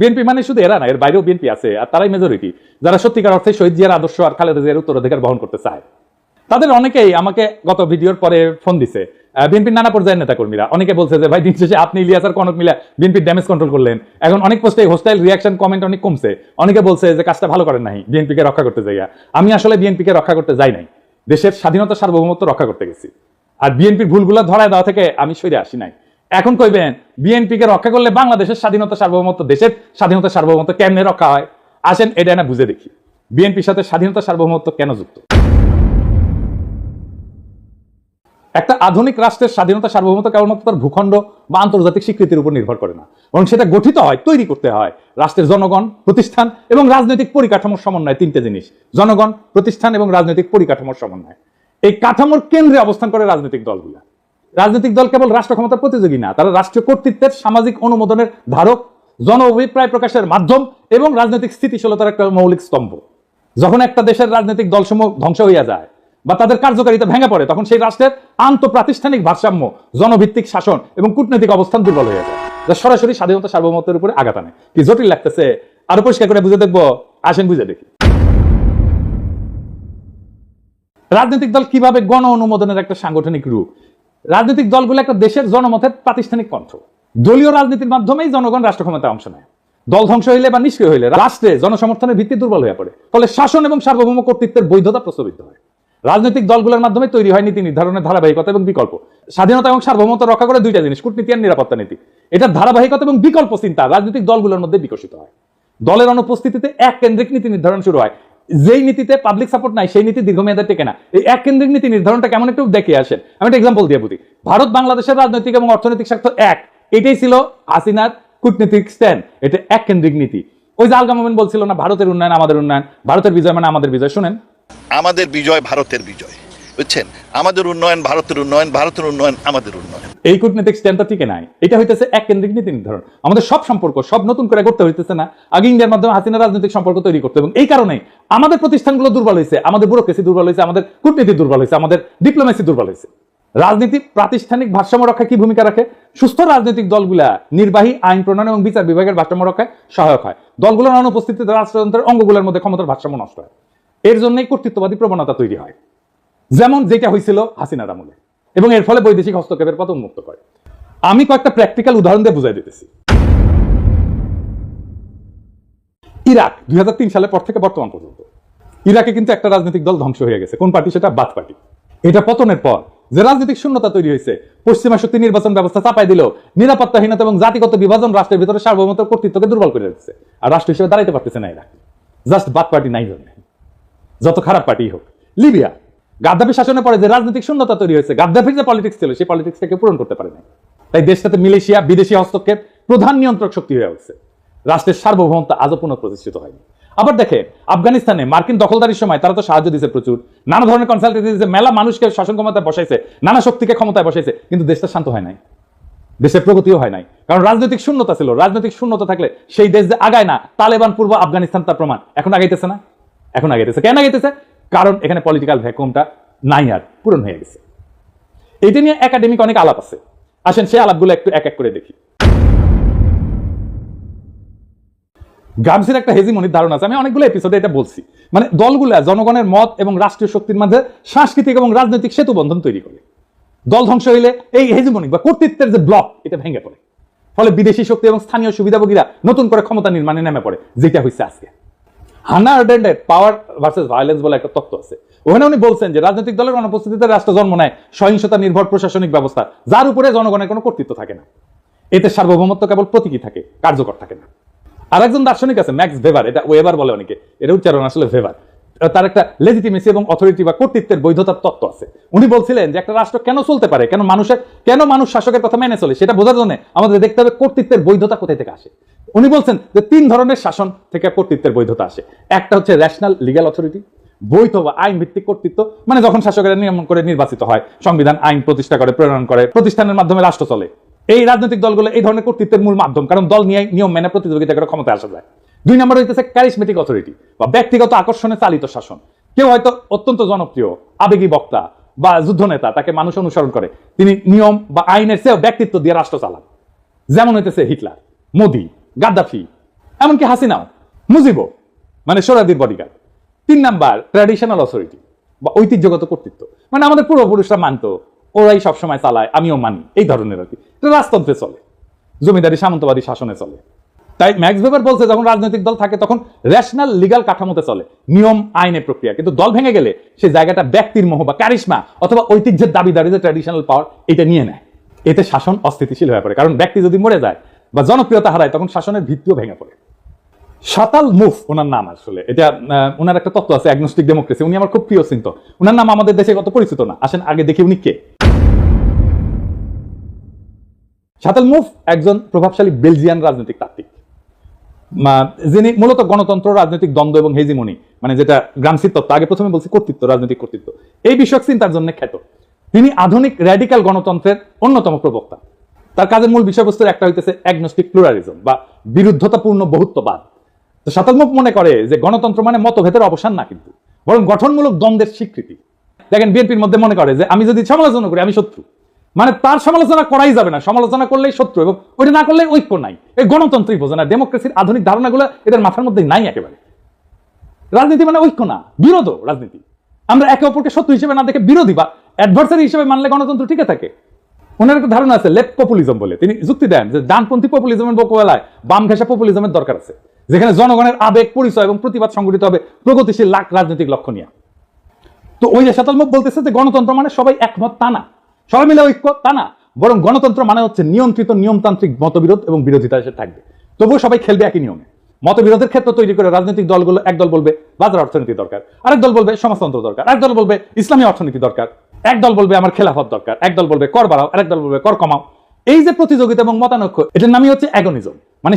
BNP মানে শুধু এরা না, এর বাইরেও বিএনপি আছে, আর তারাই মেজরিটি যারা সত্যিকার অর্থে শহীদ জিয়ার আদর্শ আর খালেদা জিয়ার উত্তরাধিকার বহন করতে চায়। তাদের অনেকেই আমাকে গত ভিডিওর পরে ফোন দিছে। বিএনপির নানা পর্যায়ের নেতা কর্মীরা অনেকে বলছে যে, ভাই, দিন শেষে আপনি ইলিয়াস আর কনক মিলা বিএনপির ড্যামেজ কন্ট্রোল করলেন। এখন অনেক পোস্টে হোস্টাইল রিয়াকশন কমেন্ট অনেক কমছে। অনেকে বলছে যে, কাজটা ভালো করেন নাই বিএনপিকে রক্ষা করতে যাইয়া। আমি আসলে বিএনপিকে রক্ষা করতে যাই নাই। দেশের স্বাধীনতা সার্বভৌমত্ব রক্ষা করতে গেছি। আর বিএনপির ভুলগুলো ধরায় দেওয়া থেকে আমি সরে আসি নাই। এখন কইবেন, বিএনপিকে রক্ষা করলে বাংলাদেশের স্বাধীনতা সার্বভৌমত্ব দেশের স্বাধীনতা সার্বভৌমত্ব কেমনে রক্ষা হয়? আসেন, এটা না বুঝে দেখি। বিএনপির সাথে স্বাধীনতা সার্বভৌমত্ব কেন যুক্ত? একটা আধুনিক রাষ্ট্রের স্বাধীনতা সার্বভৌমত্ব কেবলমাত্র তার ভূখণ্ড বা আন্তর্জাতিক স্বীকৃতির উপর নির্ভর করে না। বরং সেটা গঠিত হয়, তৈরি করতে হয়। রাষ্ট্রের জনগণ, প্রতিষ্ঠান এবং রাজনৈতিক পরিকাঠামোর সমন্বয় তিনটে জিনিস। জনগণ, প্রতিষ্ঠান এবং রাজনৈতিক পরিকাঠামোর সমন্বয়। এই কাঠামোর কেন্দ্রে অবস্থান করে রাজনৈতিক দলগুলা। রাজনৈতিক দল কেবল রাষ্ট্র ক্ষমতার প্রতিযোগী না, তারা রাষ্ট্রীয় কর্তৃত্বের সামাজিক অনুমোদনের ধারক জন অভিপ্রায় প্রকাশের মাধ্যম এবং রাজনৈতিক স্থিতিশীলতার একটা মৌলিক স্তম্ভ। যখন একটা দেশের রাজনৈতিক দলসমূহ ধ্বংস হইয়া যায় বা তাদের কার্যকারিতা ভেঙে পড়ে, তখন সেই রাষ্ট্রের আন্তঃপ্রাতিষ্ঠানিক ভারসাম্য, জনভিত্তিক শাসন এবং কূটনৈতিক অবস্থান দুর্বল হয়ে যায়, যা সরাসরি স্বাধীনতা সার্বভৌমত্বের উপরে আঘাত আনে। কি জটিল লাগতেছে? আরও পরিষ্কার করে বুঝে দেখব। আসেন বুঝে দেখি। রাজনৈতিক দল কীভাবে গণ অনুমোদনের একটা সাংগঠনিক রূপ রাজনৈতিক দলগুলো একটা দেশের জনমতের প্রাতিষ্ঠানিক কণ্ঠ দলীয় রাজনীতির মাধ্যমেই জনগণ রাষ্ট্র ক্ষমতায় অংশ নেয়। দল ধ্বংস হইলে বা নিষ্ক্রিয় হইলে রাষ্ট্রে জনসমর্থনের ভিত্তি দুর্বল হয়ে পড়ে। ফলে শাসন এবং সার্বভৌম কর্তৃত্বের বৈধতা প্রস্তাবিত হয়। রাজনৈতিক দলগুলোর মাধ্যমে তৈরি হয় নীতি নির্ধারণের ধারাবাহিকতা এবং বিকল্প। স্বাধীনতা এবং সার্বভৌমত্ব রক্ষা করে দুইটা জিনিস, কূটনীতি আর নিরাপত্তা নীতি। এটার ধারাবাহিকতা এবং বিকল্প চিন্তা রাজনৈতিক দলগুলোর মধ্যে বিকশিত হয়। দলের অনুপস্থিতিতে এক কেন্দ্রিক নীতি নির্ধারণ শুরু হয়। যেই নীতিতে পাবলিক সাপোর্ট নাই, সেই নীতি দীর্ঘমেয়াদে টেকে না। এই এক কেন্দ্রিক নীতি নির্ধারণটা কেমন একটু দেখে আসেন। আমি একটা এক্সাম্পল দিয়ে বুঝি। ভারত, বাংলাদেশের রাজনৈতিক এবং অর্থনৈতিক স্বার্থ এক। এটাই ছিল হাসিনার কূটনীতিক স্ট্যান্ড এটা এক কেন্দ্রিক নীতি। ওই যে আলগা মোমেন বলছিল না, ভারতের উন্নয়ন আমাদের উন্নয়ন, ভারতের বিজয় মানে আমাদের বিজয়, শুনেন। আমাদের বিজয় ভারতের বিজয়। বুঝছেন? আমাদের উন্নয়ন ভারতের উন্নয়ন ভারতের উন্নয়ন আমাদের উন্নয়ন। এই কূটনৈতিক স্ট্যান্ডটা টিকে নাই। এটা হইতেছে এক কেন্দ্রিক নীতি নির্ধারণ। আমাদের সব সম্পর্ক, সব নতুন করে করতে হইতেছে না। আগে ইন্ডিয়ার মাধ্যমে হাসিনা রাজনৈতিক সম্পর্ক তৈরি করতে এবং এই কারণে আমাদের প্রতিষ্ঠানগুলো দুর্বল হয়েছে আমাদের ব্যুরোক্রেসি দুর্বল হয়েছে আমাদের কূটনীতি দুর্বল হয়েছে আমাদের ডিপ্লোমেসি দুর্বল হয়েছে রাজনীতি প্রাতিষ্ঠানিক ভারসাম্য রক্ষায় কি ভূমিকা রাখে? সুস্থ রাজনৈতিক দলগুলা নির্বাহী, আইন প্রণয়ন এবং বিচার বিভাগের ভারসাম্য রক্ষায় সহায়ক হয়। দলগুলোর অনুপস্থিতিতে রাষ্ট্রযন্ত্রের অঙ্গগুলোর মধ্যে ক্ষমতার ভারসাম্য নষ্ট হয়। এর জন্যই কর্তৃত্ববাদী প্রবণতা তৈরি হয়। যেমন যেটা হয়েছিল হাসিনার আমলে। এবং এর ফলে বৈদেশিক হস্তক্ষেপের পথ উন্মুক্ত করে। আমি কয়েকটা প্র্যাকটিক্যাল উদাহরণ দিয়ে বুঝাই দিতেছি। ইরাক, দুই সালের পর থেকে বর্তমান পর্যন্ত। ইরাকে কিন্তু একটা রাজনৈতিক দল ধ্বংস হয়ে গেছে। কোন পার্টি? সেটা বাদ পার্টি। এটা পতনের পর যে রাজনৈতিক শূন্যতা তৈরি হয়েছে, পশ্চিমা শক্তি নির্বাচন ব্যবস্থা চাপাই দিল, নিরাপত্তাহীনতা এবং জাতিগত বিভাজন রাষ্ট্রের ভিতরে সার্বভৌমত্ব কর্তৃত্বকে দুর্বল করে দিচ্ছে। আর রাষ্ট্র হিসেবে দাঁড়াইতে পারতেছে না ইরাক জাস্ট বাদ পার্টি নাই যত খারাপ পার্টি হোক। লিবিয়া গাদ্দাফি শাসনের পরে যে রাজনৈতিক শূন্যতা তৈরি হয়েছে, গাদ্দাফির যে পলিটিক্স ছিল, সেই পলিটিক্স থেকে পূরণ করতে পারে নাই তাই দেশটাতে মিলেশিয়া, বিদেশি হস্তক্ষেপ প্রধান নিয়ন্ত্রক শক্তি হয়ে উঠছে। রাষ্ট্রের সার্বভৌমত্ব আজও পুনঃপ্রতিষ্ঠিত হয়নি। আবার দেখে, আফগানিস্তানে মার্কিন দখলদারির সময় তারা তো সাহায্য দিয়েছে প্রচুর। নানা ধরনের কনসালটেন্সি দিয়েছে, মেলা মানুষকে শাসন ক্ষমতায় বসাইছে, নানা শক্তিকে ক্ষমতায় বসাইছে, কিন্তু দেশটা শান্ত হয় নাই। দেশের প্রগতিও হয় নাই। কারণ রাজনৈতিক শূন্যতা ছিল, রাজনৈতিক শূন্যতা থাকলে সেই দেশ যে আগায় না, তালেবান, পূর্ব আফগানিস্তান তার প্রমাণ। এখন আগাইতেছে না? এখন আগাইতেছে। কেন আগাইতেছে? কারণ এখানে পলিটিক্যাল ভ্যাকুমটা নাই আর, পূরণ হয়ে গেছে। এটা নিয়ে একাডেমিক অনেক আলাপ আছে। আসেন সেই আলাপগুলো একটু এক এক করে দেখি। গামসির একটা হেজিমনির ধারণা আছে। আমি অনেকগুলো এপিসোডে এটা বলছি। মানে দলগুলা জনগণের মত এবং রাষ্ট্রীয় শক্তির মাঝে সাংস্কৃতিক এবং রাজনৈতিক সেতু বন্ধন তৈরি করে। দল ধ্বংস হইলে এই হেজিমনিক বা কর্তৃত্বের যে ব্লক এটা ভেঙে পড়ে। ফলে বিদেশি শক্তি এবং স্থানীয় সুবিধাভোগীরা নতুন করে ক্ষমতা নির্মাণে নেমে পড়ে, যেটা হয়েছে আজকে। হান্না আর্ডেন্ডের পাওয়ার ভার্সেস ভায়োলেন্স বলে একটা তত্ত্ব আছে। ওখানে উনি বলছেন যে রাজনৈতিক দলের অনুপস্থিতিতে রাষ্ট্র জন্ম নেয়, সহিংসতা নির্ভর প্রশাসনিক ব্যবস্থা, যার উপরে জনগণের কোনো কর্তৃত্ব থাকে না। এতে সার্বভৌমত্ব কেবল প্রতীকী থাকে, কার্যকর থাকে না। আর একজন দার্শনিক আছে, ম্যাক্স ভেবার এটা ওয়েবার বলে অনেকে, এটা উচ্চারণ আসলে ভেবার তার একটা লেজিটিমেসি এবং অথরিটি বা কর্তৃত্বের বৈধতার তত্ত্ব আছে। উনি বলছিলেন যে একটা রাষ্ট্র কেন চলতে পারে? কেন মানুষের কেন মানুষ শাসকের কথা মেনে চলে? সেটা বোঝার জন্য আমাদের দেখতে হবে কর্তৃত্বের বৈধতা কোথায় থেকে আসে। উনি বলছেন যে তিন ধরনের শাসন থেকে কর্তৃত্বের বৈধতা আসে। একটা হচ্ছে ন্যাশনাল লিগ্যাল অথরিটি বৈধ বা আইন ভিত্তিক কর্তৃত্ব মানে যখন শাসকেরা নিয়ম করে নির্বাচিত হয়, সংবিধান, আইন প্রতিষ্ঠা করে, প্রেরণ করে, প্রতিষ্ঠানের মাধ্যমে রাষ্ট্র চলে। এই রাজনৈতিক দলগুলো এই ধরনের কর্তৃত্বের মূল মাধ্যম, কারণ দল নিয়ে নিয়ম মেনে প্রতিযোগিতা করে ক্ষমতা আসা যায়। দুই নম্বর হইতেছে ক্যারিসমেটিক অথরিটি বা ব্যক্তিগত আকর্ষণে চালিত শাসন। কেউ হয়তো অত্যন্ত জনপ্রিয়, আবেগী বক্তা বা যুদ্ধনেতা, তাকে মানুষ অনুসরণ করে। তিনি নিয়ম বা আইনের চেয়েও ব্যক্তিত্ব দিয়ে রাষ্ট্র চালান। যেমন হইতেছে হিটলার, মোদি, গাদ্দাফি, এমনকি হাসিনাও মুজিবও মানে সোরাদির বডিগার্ড তিন নাম্বার ট্র্যাডিশনাল অথরিটি বা ঐতিহ্যগত কর্তৃত্ব। মানে আমাদের পূর্বপুরুষরা মানতো, ওরাই সবসময় চালায়, আমিও মানি, এই ধরনের আর কি। রাজতন্ত্রে চলে। জমিদারি সামন্তবাদী শাসনে চলে। তাই ম্যাক্স ভেবার বলছে, যখন রাজনৈতিক দল থাকে তখন রেশনাল লিগাল কাঠামোতে চলে। নিয়ম আইনের প্রক্রিয়া। কিন্তু দল ভেঙে গেলে সেই জায়গাটা ব্যক্তির মোহ বা কারিশমা অথবা ঐতিহ্যের দাবিদারি যে ট্র্যাডিশনাল পাওয়ার এটা নিয়ে নেয়। এতে শাসন অস্থিতিশীল হয়ে পড়ে। কারণ ব্যক্তি যদি মরে যায় বা জনপ্রিয়তা হারায়, তখন শাসনের ভিত্তিও ভেঙে পড়ে। সাতাল মুফ, ওনার নাম আসলে। এটা ওনার একটা তত্ত্ব আছে অ্যাগনোস্টিক ডেমোক্রেসি উনি আমার খুব প্রিয় চিন্ত। ওনার নাম আমাদের দেশে কত পরিচিত না। আসেন, আগে দেখি উনি কে। সাতাল মুফ একজন প্রভাবশালী বেলজিয়ান রাজনৈতিক তাত্ত্বিক। যিনি মূলত গণতন্ত্র, রাজনৈতিক দ্বন্দ্ব এবং হেজিমনি মানে যেটা গ্রামসির তত্ত্ব, আগে প্রথমে বলছি কর্তৃত্ব, রাজনৈতিক কর্তৃত্ব। এই বিষয়ক চিন্তার জন্য খ্যাত। তিনি আধুনিক র্যাডিক্যাল গণতন্ত্রের অন্যতম প্রবক্তা। তার কাজের মূল বিষয়বস্তুর একটা হইতেছে অ্যাগনস্টিক প্লুরালিজম বা বিরুদ্ধতাপূর্ণ বহুত্ববাদ। তো সাতালমুখ মনে করে যে গণতন্ত্র মানে মতভেদের অবসান না কিন্তু, বরং গঠনমূলক দ্বন্দ্বের স্বীকৃতি। দেখেন বিএনপির মধ্যে মনে করে যে, আমি যদি সমালোচনা করি, আমি শত্রু। মানে তার সমালোচনা করাই যাবে না। সমালোচনা করলেই শত্রু এবং ওইটা না করলে ঐক্য নাই। এই গণতন্ত্রই বোঝে না। ডেমোক্রেসির আধুনিক ধারণাগুলো এদের মাথার মধ্যে নাই একেবারে। রাজনীতি মানে ঐক্য না বিরোধ রাজনীতি। আমরা একে অপরকে শত্রু হিসেবে না দেখে বিরোধী বা অ্যাডভার্সারি হিসেবে মানলে গণতন্ত্র টিকে থাকে। ওনার একটা ধারণা আছে লেফট পপুলিজম বলে। তিনি যুক্তি দেন যে ডানপন্থী পপুলিজমের মোকাবেলায় বাম ঘেঁষা পপুলিজমের দরকার আছে। যেখানে জনগণের আবেগ, পরিচয় এবং প্রতিবাদ সংগঠিত হবে প্রগতিশীল লাখ রাজনৈতিক লক্ষ্য নিয়ে। তো ওই যে শতালমুখ বলতেছে যে গণতন্ত্র মানে সবাই একমত তা না। সবাই মিলে ঐক্য, তা না। বরং গণতন্ত্র মানে হচ্ছে নিয়ন্ত্রিত নিয়মতান্ত্রিক মতবিরোধ এবং বিরোধিতা এসে থাকবে। তবুও সবাই খেলবে একই নিয়মে। মতবিরোধের ক্ষেত্র তৈরি করে রাজনৈতিক দলগুলো এক দল বলবে বাজার অর্থনীতি দরকার, আরেক দল বলবে সমাজতন্ত্র দরকার, আরেক দল বলবে ইসলামী অর্থনীতি দরকার, এক দল বলবে আমার খেলাফত দরকার, এক দল বলবে কর বাড়াও, আরেক দল বলবে কর কমাও। এই যে প্রতিযোগিতা এবং মতানৈক্য, এটার নামই হচ্ছে অ্যাগনিজম মানে